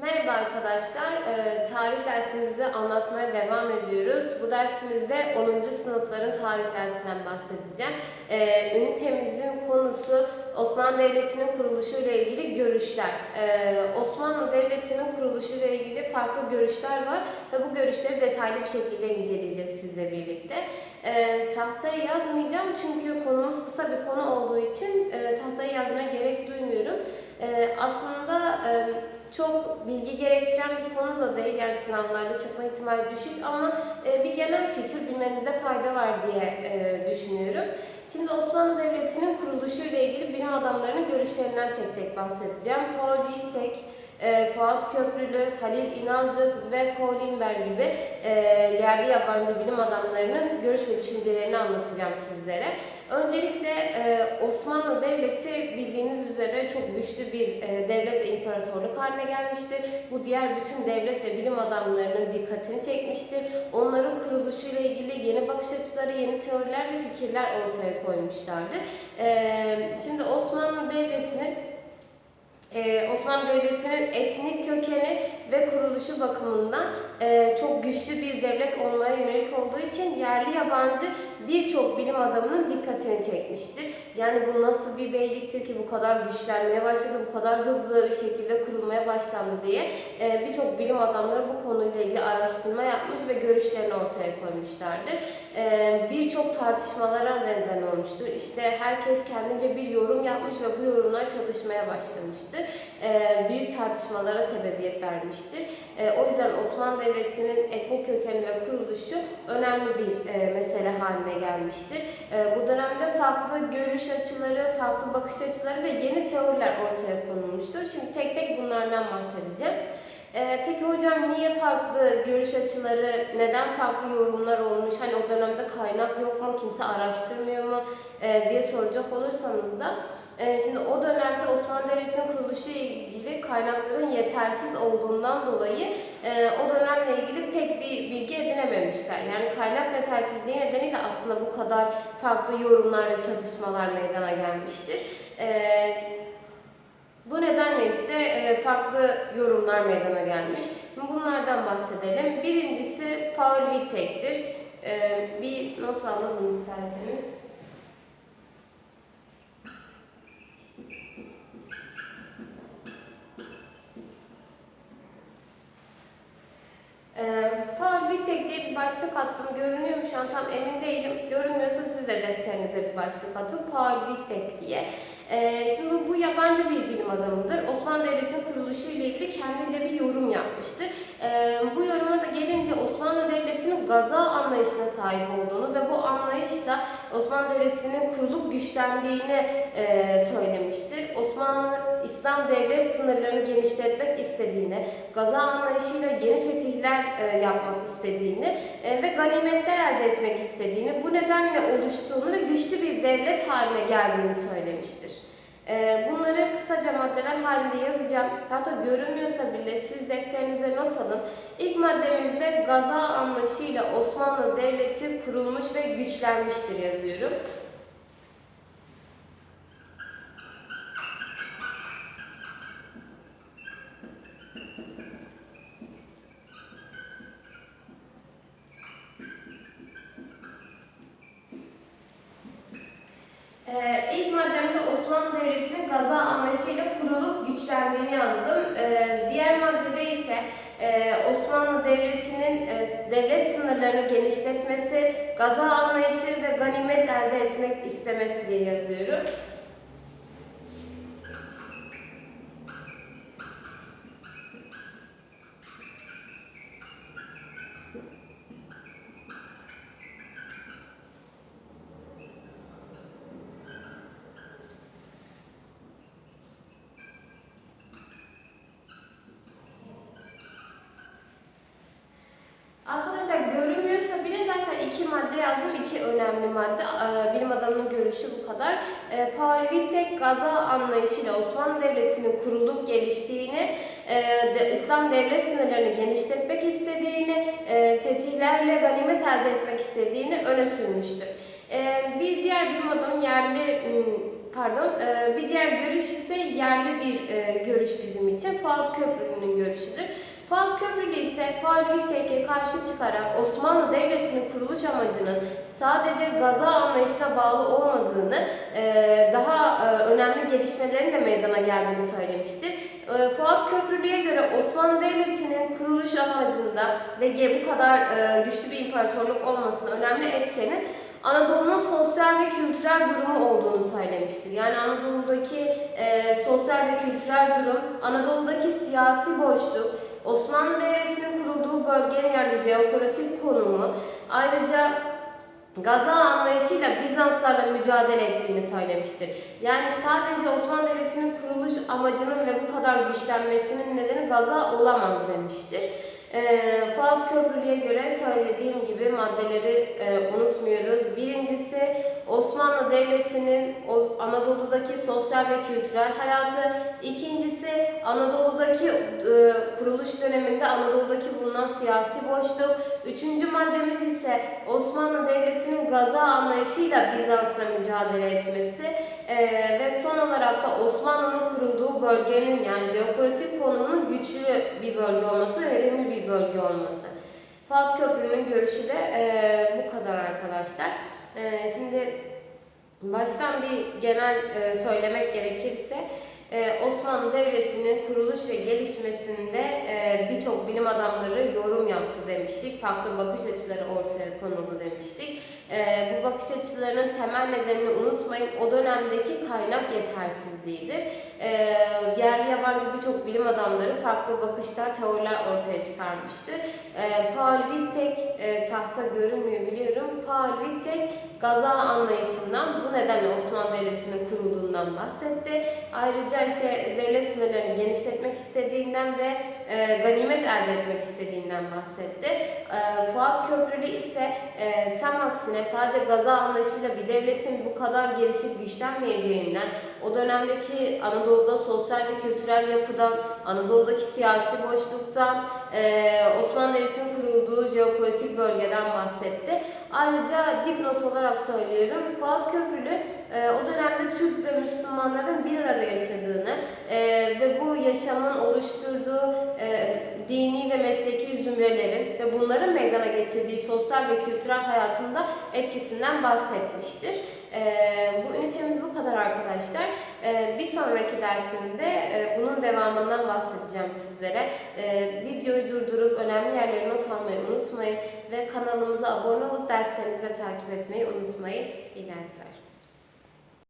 Merhaba arkadaşlar. Ee, tarih dersimizi anlatmaya devam ediyoruz. Bu dersimizde 10. sınıfların tarih dersinden bahsedeceğim. Ee, ünitemizin konusu Osmanlı Devleti'nin kuruluşu ile ilgili görüşler. Ee, Osmanlı Devleti'nin kuruluşu ile ilgili farklı görüşler var ve bu görüşleri detaylı bir şekilde inceleyeceğiz sizle birlikte. Ee, tahtaya yazmayacağım çünkü konumuz kısa bir konu olduğu için e, tahtaya yazmaya gerek duymuyorum. Ee, aslında e, çok bilgi gerektiren bir konu da değil. Yani sınavlarda çıkma ihtimali düşük ama e, bir genel kültür bilmenizde fayda var diye e, düşünüyorum. Şimdi Osmanlı Devleti'nin kuruluşu ile ilgili bilim adamlarının görüşlerinden tek tek bahsedeceğim. Paul Wittek, e, Fuat Köprülü, Halil İnalcık ve Bell gibi e, yerli yabancı bilim adamlarının görüş ve düşüncelerini anlatacağım sizlere. Öncelikle e, Osmanlı Devleti bildiğiniz üzere çok güçlü bir e, devlet ve imparatorluk haline gelmiştir. Bu diğer bütün devlet ve bilim adamlarının dikkatini çekmiştir. Onların kuruluşuyla ilgili yeni bakış açıları, yeni teoriler ve fikirler ortaya koymuşlardır. E, şimdi Osmanlı Devleti'nin Osmanlı Devleti'nin etnik kökeni ve kuruluşu bakımından e, çok güçlü bir devlet olmaya yönelik olduğu için yerli yabancı birçok bilim adamının dikkatini çekmiştir. Yani bu nasıl bir beyliktir ki bu kadar güçlenmeye başladı, bu kadar hızlı bir şekilde kurulmaya başlandı diye e, birçok bilim adamları bu konuyla ilgili araştırma yapmış ve görüşlerini ortaya koymuşlardır. E, birçok tartışmalara neden olmuştur. İşte herkes kendince bir yorum yapmış ve bu yorumlar çalışmaya başlamıştır. E, büyük tartışmalara sebebiyet vermiştir. O yüzden Osmanlı Devleti'nin etnik kökeni ve kuruluşu önemli bir mesele haline gelmiştir. Bu dönemde farklı görüş açıları, farklı bakış açıları ve yeni teoriler ortaya konulmuştur. Şimdi tek tek bunlardan bahsedeceğim. Peki hocam niye farklı görüş açıları, neden farklı yorumlar olmuş? Hani o dönemde kaynak yok mu, kimse araştırmıyor mu diye soracak olursanız da Şimdi o dönemde Osmanlı Devleti'nin kuruluşu kaynakların yetersiz olduğundan dolayı e, o dönemle ilgili pek bir bilgi edinememişler. Yani kaynak yetersizliği nedeniyle aslında bu kadar farklı yorumlar ve çalışmalar meydana gelmiştir. E, bu nedenle işte e, farklı yorumlar meydana gelmiş. Bunlardan bahsedelim. Birincisi Paul Wittek'tir. E, bir not alalım isterseniz. Ee, Paul Wittek diye bir başlık attım. Görünüyor mu şu an tam emin değilim. Görünmüyorsa siz de defterinize bir başlık atın. Paul Wittek diye. Ee, şimdi bu yabancı bir bilim adamıdır. Osmanlı Devleti'nin kuruluşu ile ilgili kendince bir yorum yapmıştır. Ee, bu yoruma da gelince Osmanlı Devleti'nin gaza anlayışına sahip olduğunu ve bu anlayışla Osmanlı Devleti'nin kurulup güçlendiğini e, söylemiştir. Osmanlı İslam devlet sınırlarını genişletmek istediğini, gaza anlayışıyla yeni fetihler e, yapmak istediğini e, ve ganimetler elde etmek istediğini, bu nedenle oluştuğunu ve güçlü bir devlet haline geldiğini söylemiştir. E, bunları kısaca maddeler halinde yazacağım. Hatta görünmüyorsa bile siz defterinize not alın. İlk maddemizde gaza anlayışıyla Osmanlı Devleti kurulmuş ve güçlenmiştir yazıyorum. Devleti'nin gaza anlayışıyla kurulup güçlendiğini yazdım. Ee, diğer maddede ise e, Osmanlı Devleti'nin e, devlet sınırlarını genişletmesi, gaza anlayışı ve ganimet elde etmek istemesi diye yazıyorum. Arkadaşlar görünmüyorsa bile zaten iki madde yazdım. iki önemli madde. Ee, Bilim adamının görüşü bu kadar. Ee, Paul Wittek gaza anlayışıyla Osmanlı Devleti'nin kurulup geliştiğini, e, İslam devlet sınırlarını genişletmek istediğini, e, fetihlerle ganimet elde etmek istediğini öne sürmüştür. Ee, Bir diğer bilim adamı yerli, m, pardon, e, bir diğer görüş ise yerli bir görüş bizim için Fuat Köprülü'nün görüşüdür. Fuat Köprülü ise Paul Wittek'e karşı çıkarak Osmanlı Devleti'nin kuruluş amacının sadece gaza anlayışına bağlı olmadığını, e, daha e, önemli gelişmelerin de meydana geldiğini söylemiştir. E, Fuat Köprülü'ye göre Osmanlı Devleti'nin kuruluş amacında ve bu kadar güçlü bir imparatorluk olmasının önemli etkeni Anadolu'nun sosyal ve kültürel durumu olduğunu söylemiştir. Yani Anadolu'daki e, sosyal ve kültürel durum, Anadolu'daki siyasi boşluk, Osmanlı Devleti'nin kurulduğu bölgenin yani jeopolitik konumu, ayrıca Gaza anlayışıyla Bizanslarla mücadele ettiğini söylemiştir. Yani sadece Osmanlı Devleti'nin kuruluş amacının ve bu kadar güçlenmesinin nedeni Gaza olamaz demiştir. Ee, Fuat Köprülü'ye göre söylediğim gibi maddeleri e, unutmuyoruz. Birincisi Osmanlı Devleti'nin Anadolu'daki sosyal ve kültürel hayatı. İkincisi Anadolu'daki e, kuruluş döneminde Anadolu'daki bulunan siyasi boşluk. Üçüncü maddemiz ise Osmanlı Devleti'nin Gaza anlayışıyla Bizans'la mücadele etmesi. Ee, ve son olarak da Osmanlı'nın kurulduğu bölgenin yani jeopolitik konumunun güçlü bir bölge olması, verimli bir bölge olması. Fuat Köprülü'nün görüşü de e, bu kadar arkadaşlar. E, şimdi baştan bir genel e, söylemek gerekirse e, Osmanlı Devleti'nin kuruluş ve gelişmesinde e, birçok bilim adamları yorum yaptı demiştik. Farklı bakış açıları ortaya konuldu demiştik. E, bu bakış açılarının temel nedenini unutmayın. O dönemdeki kaynak yetersizliğidir. E, yerli yabancı birçok bilim adamları farklı bakışlar, teoriler ortaya çıkarmıştır. E, Paul Wittek, e, tahta görünmüyor biliyorum. Paul Wittek Gaza anlayışından bu nedenle Osmanlı Devleti'nin kurulduğundan bahsetti. Ayrıca işte devlet sınırlarını genişletmek istediğinden ve e, ganimet elde etmek istediğinden bahsetti. E, Fuat Köprülü ise e, tam aksine sadece Gaza anlayışıyla bir devletin bu kadar gelişip güçlenmeyeceğinden, o dönemdeki Anadolu'da sosyal ve kültürel yapıdan, Anadolu'daki siyasi boşluktan, e, Osmanlı Devleti'nin kurulduğu jeopolitik bölgeden bahsetti. Ayrıca dipnot olarak söylüyorum, Fuat Köprülü e, o dönemde Türk ve Müslümanların bir arada yaşadığını e, ve bu yaşamın oluşturduğu e, dini ve mesleki zümrelerin ve bunların meydana getirdiği sosyal ve kültürel hayatında etkisinden bahsetmiştir. E, bu ünitemiz bu kadar arkadaşlar. E, bir sonraki dersimde e, bunun devamından bahsedeceğim sizlere. E, videoyu durdurup önemli yerleri not almayı unutmayın ve kanalımıza abone olup derslerinizi de takip etmeyi unutmayın. İyi dersler.